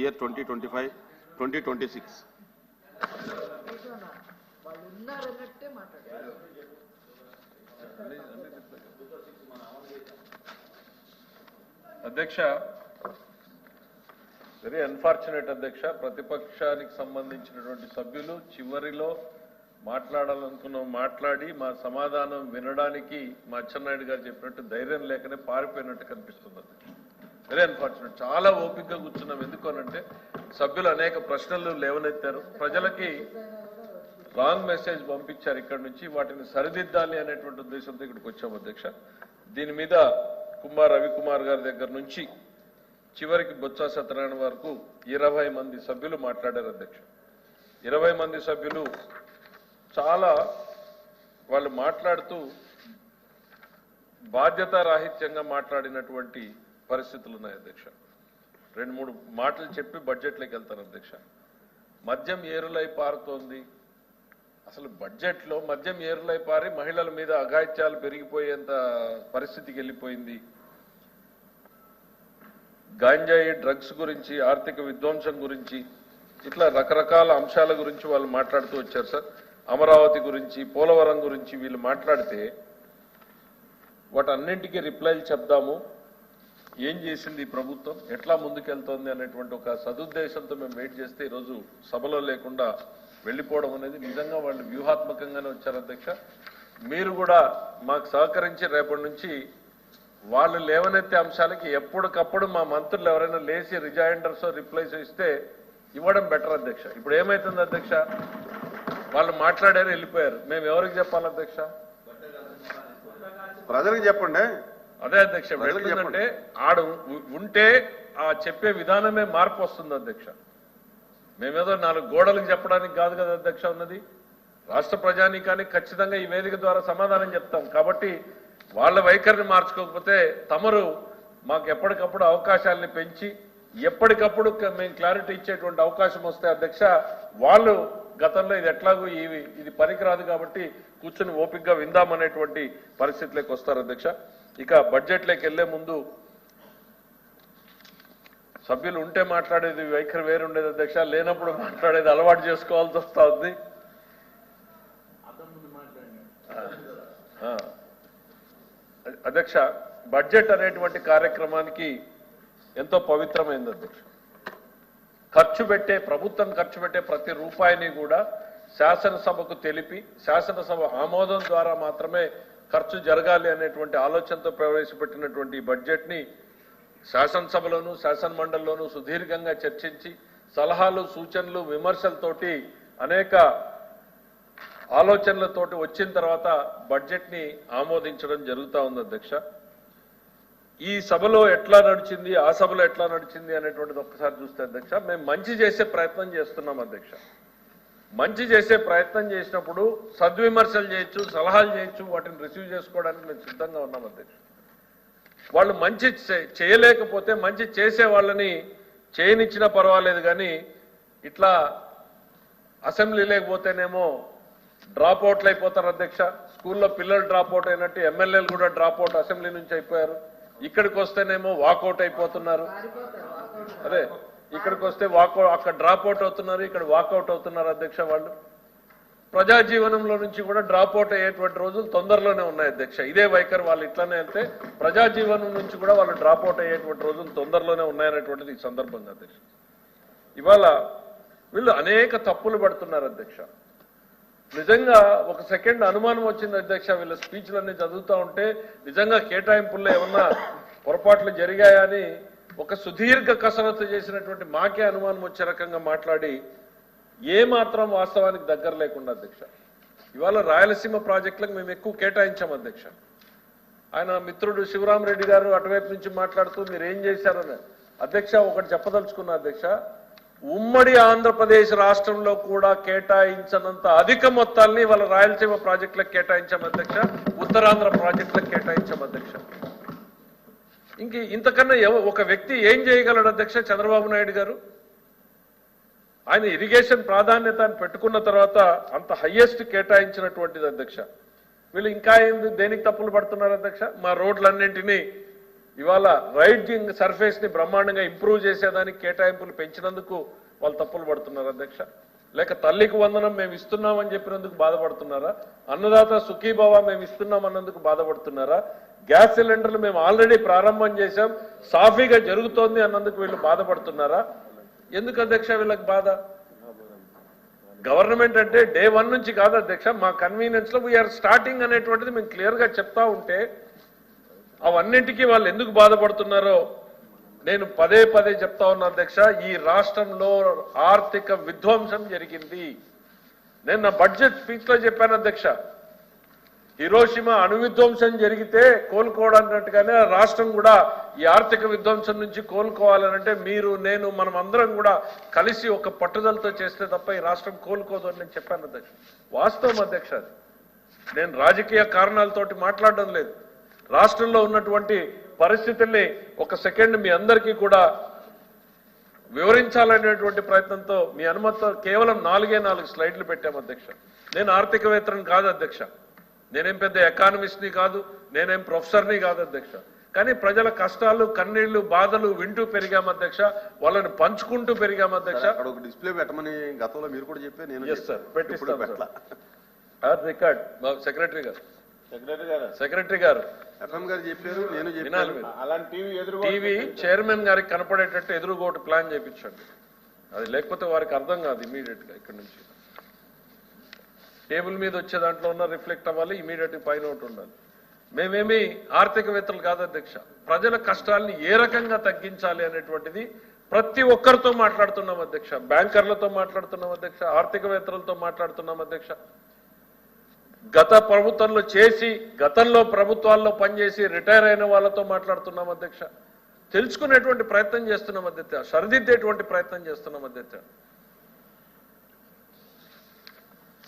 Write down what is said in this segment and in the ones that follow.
Year twenty twenty five twenty twenty six అధ్యక్ష very unfortunate అధ్యక్ష ప్రతిపక్షానికి సంబంధించినటువంటి సభ్యులు చివరిలో మాట్లాడాలనుకున్న మాట్లాడి మా సమాధానం వినడానికి మా అచ్చెన్నాయుడు గారు చెప్పినట్టు ధైర్యం లేకనే పారిపోయినట్టు కనిపిస్తుంది. అధ్యక్ష వెరీ అన్ఫార్చునేట్ చాలా ఓపికగా కూర్చున్నాం. ఎందుకు అనంటే సభ్యులు అనేక ప్రశ్నలు లేవనెత్తారు. ప్రజలకి రాంగ్ మెసేజ్ పంపించారు ఇక్కడ నుంచి. వాటిని సరిదిద్దాలి అనేటువంటి ఉద్దేశంతో ఇక్కడికి వచ్చాం అధ్యక్ష. దీని మీద కుమార్ రవికుమార్ గారి దగ్గర నుంచి చివరికి బొత్స సత్యనారాయణ వరకు ఇరవై మంది సభ్యులు మాట్లాడారు అధ్యక్ష. ఇరవై మంది సభ్యులు చాలా వాళ్ళు మాట్లాడుతూ బాధ్యతారాహిత్యంగా మాట్లాడినటువంటి పరిస్థితులు ఉన్నాయి అధ్యక్ష. రెండు మూడు మాటలు చెప్పి బడ్జెట్లోకి వెళ్తాను అధ్యక్ష. మద్యం ఏరులై పారుతోంది. అసలు బడ్జెట్లో మద్యం ఏరులై పారి మహిళల మీద అఘాయిత్యాలు పెరిగిపోయేంత పరిస్థితికి వెళ్ళిపోయింది. గాంజాయి డ్రగ్స్ గురించి ఆర్థిక విధ్వంసం గురించి ఇట్లా రకరకాల అంశాల గురించి వాళ్ళు మాట్లాడుతూ వచ్చారు సార్. అమరావతి గురించి పోలవరం గురించి వీళ్ళు మాట్లాడితే వాటన్నింటికీ రిప్లైలు చెప్దాము. ఏం చేసింది ఈ ప్రభుత్వం? ఎట్లా ముందుకెళ్తోంది అనేటువంటి ఒక సదుద్దేశంతో మేము వెయిట్ చేస్తే ఈరోజు సభలో లేకుండా వెళ్ళిపోవడం అనేది నిజంగా వాళ్ళు వ్యూహాత్మకంగానే వచ్చారు అధ్యక్ష. మీరు కూడా మాకు సహకరించి రేపటి నుంచి వాళ్ళు లేవనెత్తే అంశాలకి ఎప్పటికప్పుడు మా మంత్రులు ఎవరైనా లేచి రిజైండర్స్ రిప్లైస్ ఇస్తే ఇవ్వడం బెటర్ అధ్యక్ష. ఇప్పుడు ఏమైతుంది అధ్యక్ష? వాళ్ళు మాట్లాడారు వెళ్ళిపోయారు. మేము ఎవరికి చెప్పాలి అధ్యక్ష? ప్రజలకు చెప్పండి. అదే అధ్యక్ష వెళ్తుందంటే ఆడు ఉంటే ఆ చెప్పే విధానమే మార్పు వస్తుంది అధ్యక్ష. మేమేదో నాలుగు గోడలకు చెప్పడానికి కాదు కదా అధ్యక్ష ఉన్నది. రాష్ట్ర ప్రజానీకానికి ఖచ్చితంగా ఈ వేదిక ద్వారా సమాధానం చెప్తాం. కాబట్టి వాళ్ళ వైఖరిని మార్చుకోకపోతే తమరు మాకు ఎప్పటికప్పుడు అవకాశాలని పెంచి ఎప్పటికప్పుడు మేము క్లారిటీ ఇచ్చేటువంటి అవకాశం వస్తే అధ్యక్ష వాళ్ళు గతంలో ఇది ఎట్లాగో ఇవి ఇది పనికిరాదు కాబట్టి కూర్చుని ఓపికగా విందామనేటువంటి పరిస్థితిలోకి వస్తారు అధ్యక్ష. ఇక బడ్జెట్లోకి వెళ్ళే ముందు సభ్యులు ఉంటే మాట్లాడేది వైఖరి వేరుండేది అధ్యక్ష లేనప్పుడు మాట్లాడేది అలవాటు చేసుకోవాల్సి వస్తా ఉంది. అధ్యక్ష బడ్జెట్ అనేటువంటి కార్యక్రమానికి ఎంతో పవిత్రమైంది అధ్యక్ష ఖర్చు పెట్టే ప్రభుత్వం ఖర్చు పెట్టే ప్రతి రూపాయిని కూడా శాసనసభకు తెలిపి శాసనసభ ఆమోదం ద్వారా మాత్రమే ఖర్చు జరగాలి అనేటువంటి ఆలోచనతో ప్రవేశపెట్టినటువంటి ఈ బడ్జెట్ని శాసనసభలోను శాసన మండలిలోను సుదీర్ఘంగా చర్చించి సలహాలు సూచనలు విమర్శలతోటి అనేక ఆలోచనలతోటి వచ్చిన తర్వాత బడ్జెట్ని ఆమోదించడం జరుగుతా ఉంది అధ్యక్ష. ఈ సభలో ఎట్లా నడిచింది ఆ సభలో ఎట్లా నడిచింది అనేటువంటిది ఒక్కసారి చూస్తే అధ్యక్ష మేము మంచి చేసే ప్రయత్నం చేస్తున్నాం అధ్యక్ష. మంచి చేసే ప్రయత్నం చేసినప్పుడు సద్విమర్శలు చేయొచ్చు సలహాలు చేయొచ్చు వాటిని రిసీవ్ చేసుకోవడానికి మేము సిద్ధంగా ఉన్నాం అధ్యక్ష వాళ్ళు మంచి చేయలేకపోతే మంచి చేసే వాళ్ళని చేయనిచ్చినా పర్వాలేదు కానీ ఇట్లా అసెంబ్లీ లేకపోతేనేమో డ్రాప్ అవుట్లు అయిపోతారు అధ్యక్ష. స్కూల్లో పిల్లలు డ్రాప్ అవుట్ అయినట్టు ఎమ్మెల్యేలు కూడా డ్రాప్ అవుట్ అసెంబ్లీ నుంచి అయిపోయారు. ఇక్కడికి వస్తేనేమో వాకౌట్ అయిపోతున్నారు. అదే. ఇక్కడికి వస్తే వాకౌట్ అక్కడ డ్రాప్ అవుట్ అవుతున్నారు ఇక్కడ వాకౌట్ అవుతున్నారు అధ్యక్ష వాళ్ళు. ప్రజా జీవనంలో నుంచి కూడా డ్రాప్ అవుట్ అయ్యేటువంటి రోజులు తొందరలోనే ఉన్నాయి అధ్యక్ష. ఇదే వైఖరి వాళ్ళు ఇట్లానే వెళ్తే ప్రజా జీవనం నుంచి కూడా వాళ్ళు డ్రాప్ అవుట్ అయ్యేటువంటి రోజులు తొందరలోనే ఉన్నాయనేటువంటిది ఈ సందర్భంగా అధ్యక్ష ఇవాళ వీళ్ళు అనేక తప్పులు పడుతున్నారు అధ్యక్ష. నిజంగా ఒక సెకండ్ అనుమానం వచ్చింది అధ్యక్ష వీళ్ళ స్పీచ్లన్నీ చదువుతా ఉంటే నిజంగా కేటాయింపుల్లో ఏమన్నా పొరపాట్లు జరిగాయని ఒక సుదీర్ఘ కసరత్తు చేసినటువంటి మాకే అనుమానం వచ్చే రకంగా మాట్లాడి ఏ మాత్రం వాస్తవానికి దగ్గర లేకుండా అధ్యక్ష. ఇవాళ రాయలసీమ ప్రాజెక్టులకు మేము ఎక్కువ కేటాయించాం అధ్యక్ష. ఆయన మిత్రుడు శివరామరెడ్డి గారు అటువైపు నుంచి మాట్లాడుతూ మీరు ఏం చేశారని అధ్యక్ష ఒకటి చెప్పదలుచుకున్న అధ్యక్ష ఉమ్మడి ఆంధ్రప్రదేశ్ రాష్ట్రంలో కూడా కేటాయించనంత అధిక మొత్తాల్ని వాళ్ళ రాయలసీమ ప్రాజెక్టులకు కేటాయించాం అధ్యక్ష. ఉత్తరాంధ్ర ప్రాజెక్టులకు కేటాయించాం అధ్యక్ష. ఇంక ఇంతకన్నా ఎవ- ఒక వ్యక్తి ఏం చేయగలడు అధ్యక్ష చంద్రబాబు నాయుడు గారు? ఆయన ఇరిగేషన్ ప్రాధాన్యత పెట్టుకున్న తర్వాత అంత హయ్యెస్ట్ కేటాయించినటువంటిది అధ్యక్ష. వీళ్ళు ఇంకా ఏంది దేనికి తప్పులు పడుతున్నారు అధ్యక్ష? మా రోడ్లన్నింటినీ ఇవాళ రైడింగ్ సర్ఫేస్ని బ్రహ్మాండంగా ఇంప్రూవ్ చేసేదానికి కేటాయింపులు పెంచినందుకు వాళ్ళు తప్పులు పడుతున్నారు అధ్యక్ష. లేక తల్లికి వందనం మేము ఇస్తున్నామని చెప్పినందుకు బాధపడుతున్నారా? అన్నదాత సుఖీభావ మేము ఇస్తున్నాం అన్నందుకు బాధపడుతున్నారా? గ్యాస్ సిలిండర్లు మేము ఆల్రెడీ ప్రారంభం చేశాం సాఫీగా జరుగుతోంది అన్నందుకు వీళ్ళు బాధపడుతున్నారా? ఎందుకు అధ్యక్ష వీళ్ళకి బాధ? గవర్నమెంట్ అంటే డే వన్ నుంచి కాదు అధ్యక్ష మా కన్వీనియన్స్లో వీఆర్ స్టార్టింగ్ అనేటువంటిది మేము క్లియర్గా చెప్తా ఉంటే అవన్నింటికీ వాళ్ళు ఎందుకు బాధపడుతున్నారో నేను పదే పదే చెప్తా ఉన్నా అధ్యక్ష ఈ రాష్ట్రంలో ఆర్థిక విధ్వంసం జరిగింది. నేను నా బడ్జెట్ స్పీచ్లో చెప్పాను అధ్యక్ష హిరోషిమ అణు విధ్వంసం జరిగితే కోలుకోవడాన్నట్టుగానే ఆ రాష్ట్రం కూడా ఈ ఆర్థిక విధ్వంసం నుంచి కోలుకోవాలనంటే మీరు నేను మనం అందరం కూడా కలిసి ఒక పట్టుదలతో చేస్తే తప్ప ఈ రాష్ట్రం కోలుకోదు అని నేను చెప్పాను అధ్యక్ష. వాస్తవం అధ్యక్ష నేను రాజకీయ కారణాలతోటి మాట్లాడడం లేదు. రాష్ట్రంలో ఉన్నటువంటి పరిస్థితుల్ని ఒక సెకండ్ మీ అందరికీ కూడా వివరించాలనేటువంటి ప్రయత్నంతో మీ అనుమతితో కేవలం నాలుగే నాలుగు స్లైడ్లు పెట్టాం అధ్యక్ష నేను ఆర్థికవేత్తని కాదు అధ్యక్ష నేనేం పెద్ద ఎకానమిస్ట్ని కాదు నేనేం ప్రొఫెసర్ని కాదు అధ్యక్ష కానీ ప్రజల కష్టాలు కన్నీళ్ళు బాధలు వింటూ పెరిగాం అధ్యక్ష వాళ్ళని పంచుకుంటూ పెరిగాం అధ్యక్ష అక్కడ ఒక డిస్ప్లే పెట్టమని గతంలో మీరు కూడా చెప్పే నేను Yes, sir. చెప్పాను. పెట్టిస్తాం, ఇప్పుడు sir. పెట్టలా. రికార్డ్ సెక్రటరీ గారు సెక్రటరీ గారు. సెక్రటరీ గారు. ఎఫ్ఎం గారు చెప్పారు నేను వినాలి చెప్పాను మీరు అలాంటి టీవీ ఎదురు టీవీ చైర్మన్ గారికి కనపడేటట్టు ఎదురుగా ఒకటి ప్లాన్ చేయించండి అది లేకపోతే వారికి అర్థం కాదు ఇమీడియట్గా ఇక్కడ నుంచి. టేబుల్ మీద వచ్చే దాంట్లో ఉన్న రిఫ్లెక్ట్ అవ్వాలి ఇమీడియట్ పైన ఒకటి ఉండాలి. మేమేమి ఆర్థికవేత్తలు కాదు అధ్యక్ష. ప్రజల కష్టాల్ని ఏ రకంగా తగ్గించాలి అనేటువంటిది ప్రతి ఒక్కరితో మాట్లాడుతున్నాం అధ్యక్ష. బ్యాంకర్లతో మాట్లాడుతున్నాం అధ్యక్ష ఆర్థికవేత్తలతో మాట్లాడుతున్నాం అధ్యక్ష. గత ప్రభుత్వంలో చేసి గతంలో ప్రభుత్వాల్లో పనిచేసి రిటైర్ అయిన వాళ్ళతో మాట్లాడుతున్నాం అధ్యక్ష. తెలుసుకునేటువంటి ప్రయత్నం చేస్తున్నాం అధ్యక్ష. సరిదిద్దేటువంటి ప్రయత్నం చేస్తున్నాం అధ్యక్ష.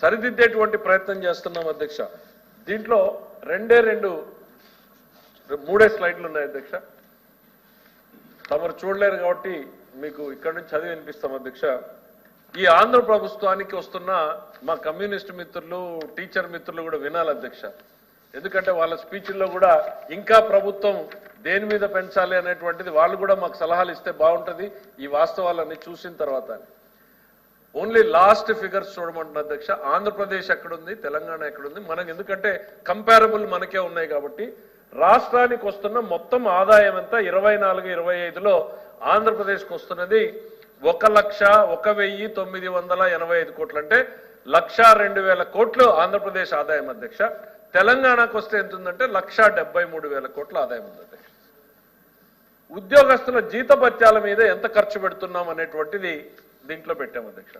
సరిదిద్దేటువంటి ప్రయత్నం చేస్తున్నాం అధ్యక్ష. దీంట్లో రెండే రెండు మూడే స్లైడ్లు ఉన్నాయి అధ్యక్ష. తమరు చూడలేరు కాబట్టి మీకు ఇక్కడ నుంచి చదివి వినిపిస్తాం అధ్యక్ష. ఈ ఆంధ్ర ప్రభుత్వానికి వస్తున్న మా కమ్యూనిస్ట్ మిత్రులు టీచర్ మిత్రులు కూడా వినాలి అధ్యక్ష. ఎందుకంటే వాళ్ళ స్పీచ్ల్లో కూడా ఇంకా ప్రభుత్వం దేని మీద పెంచాలి అనేటువంటిది వాళ్ళు కూడా మాకు సలహాలు ఇస్తే బాగుంటుంది. ఈ వాస్తవాలన్నీ చూసిన తర్వాత. ఓన్లీ లాస్ట్ ఫిగర్స్ చూడమంటున్న అధ్యక్ష. ఆంధ్రప్రదేశ్ ఎక్కడుంది? తెలంగాణ ఎక్కడుంది? మనకు ఎందుకంటే కంపారబుల్ మనకే ఉన్నాయి కాబట్టి. రాష్ట్రానికి వస్తున్న మొత్తం ఆదాయం ఎంత? ఇరవై నాలుగు ఇరవై ఐదులో ఆంధ్రప్రదేశ్కి వస్తున్నది ఒక లక్ష ఒక వెయ్యి తొమ్మిది వందల ఎనభై ఐదు కోట్లు అంటే లక్ష రెండు వేల కోట్లు ఆంధ్రప్రదేశ్ ఆదాయం అధ్యక్ష. తెలంగాణకు వస్తే ఎంత ఉందంటే లక్ష డెబ్బై మూడు వేల కోట్ల ఆదాయం ఉంది అధ్యక్ష. ఉద్యోగస్తుల జీతభత్యాల మీద ఎంత ఖర్చు పెడుతున్నాం అనేటువంటిది దీంట్లో పెట్టాం అధ్యక్ష.